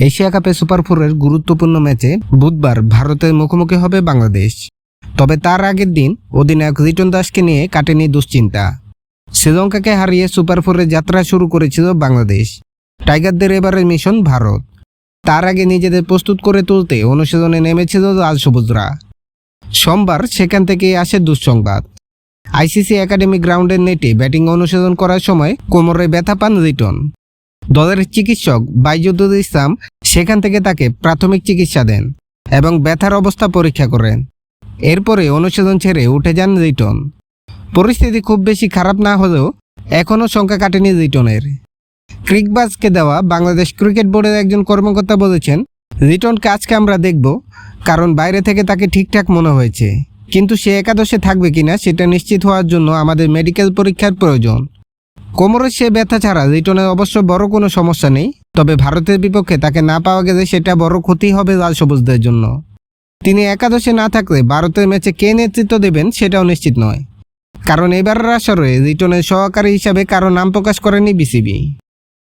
Asia কাপে super ফোরের গুরুত্বপূর্ণ ম্যাচে বুধবার ভারতের মুখোমুখি হবে বাংলাদেশ। তবে তার আগের দিন অধিনায়ক রিটন দাসকে নিয়ে কাটেনি দুশ্চিন্তা। শ্রীলঙ্কাকে হারিয়ে সুপার ফোরের যাত্রা শুরু করেছিল বাংলাদেশ। টাইগারদের এবারের মিশন ভারত। তার আগে নিজেদের প্রস্তুত করে তুলতে অনুশীলনে নেমেছিল লাল সবুজরা। সোমবার সেখান থেকে আসে দুঃসংবাদ। আইসিসি একাডেমি গ্রাউন্ডের নেটে ব্যাটিং অনুশীলন করার সময় কোমরে ব্যথা পান রিটন দলের চিকিৎসক বাইজুদ্দুল ইসলাম সেখান থেকে তাকে প্রাথমিক চিকিৎসা দেন এবং ব্যথার অবস্থা পরীক্ষা করেন। এরপরে অনুশীলন ছেড়ে উঠে যান রিটন পরিস্থিতি খুব বেশি খারাপ না হলেও এখনও সংখ্যা কাটেনি রিটনের ক্রিকবাজকে দেওয়া বাংলাদেশ ক্রিকেট বোর্ডের একজন কর্মকর্তা বলেছেন রিটনকে আজকে আমরা দেখব, কারণ বাইরে থেকে তাকে ঠিকঠাক মনে হয়েছে। কিন্তু সে একাদশে থাকবে কিনা সেটা নিশ্চিত হওয়ার জন্য আমাদের মেডিকেল পরীক্ষার প্রয়োজন। কোমরের সে ব্যথা ছাড়া রিটনের অবশ্য বড় কোনো সমস্যা নেই, তবে ভারতের বিপক্ষে তাকে না পাওয়া গেলে সেটা বড় ক্ষতি হবে লাল সবুজদের জন্য। তিনি একাদশে না থাকলে ভারতের ম্যাচে কে নেতৃত্ব দেবেন সেটাও নিশ্চিত নয়। কারণ এবারের আসরে রিটনের সহকারী হিসাবে কারও নাম প্রকাশ করেনি বিসিবি।